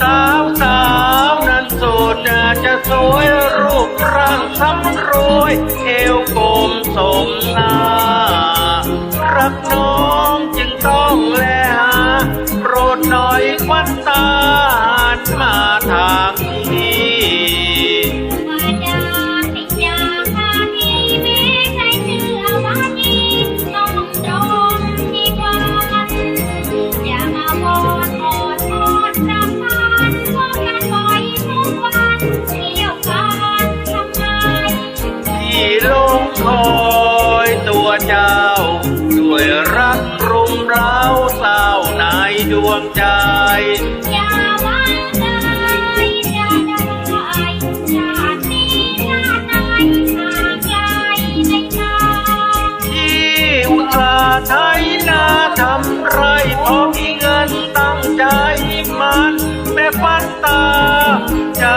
สาวสาวนั้นโสดน่าจะสวยรูปร่างสำรวยเอวกลมสมน้า เจ้า ด้วยรักรุมเร้าเศร้าในดวงใจอย่าวางใจอย่าได้ชาตินี้ชาติไหนห่างไกลในทางที่อุตสาห์ไทยนาทำไรพอมีเงินตั้งใจมันแม่ฟันตา จะ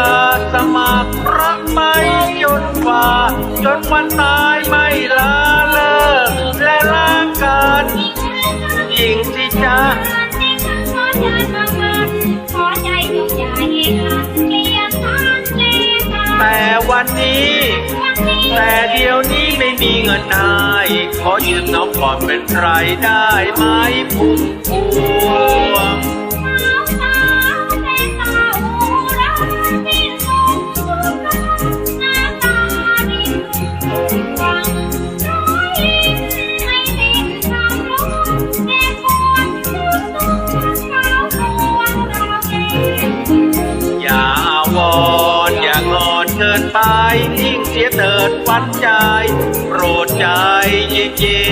สมัครรักไม่จนกว่า จนวันตายไม่ลา จะแต่วันนี้ แต่เดี๋ยวนี้ไม่มีเงินให้ขอยืมน้องก่อนเป็นไรได้ไหมพุ่ม ยิ่งเสียเถิดวันใจ โปรดใจเย็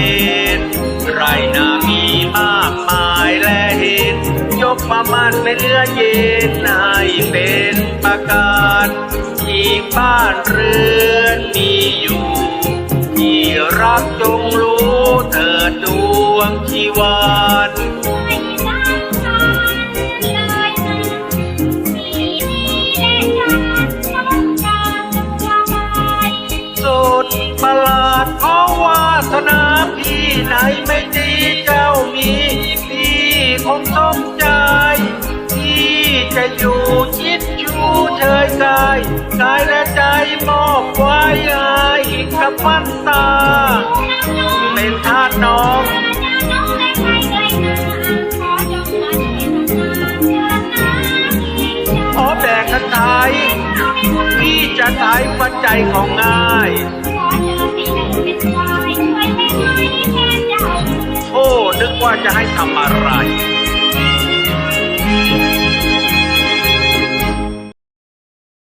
นๆไรนามีมากมายและเห็น ยกมามานไม่เลือเย็นให้เป็นประการอีกบ้านเรือนมีอยู่ที่รักจงรู้ สนาพี่ไหนไม่ดีเจ้ามี พี่คงสมใจที่จะอยู่ชิดชูเชยกายกายและใจมอบไว้ให้กับมันตา เป็นทาสน้องขอแบกกันไทยพี่จะตายฟันใจของง่าย จะให้ทำอะไร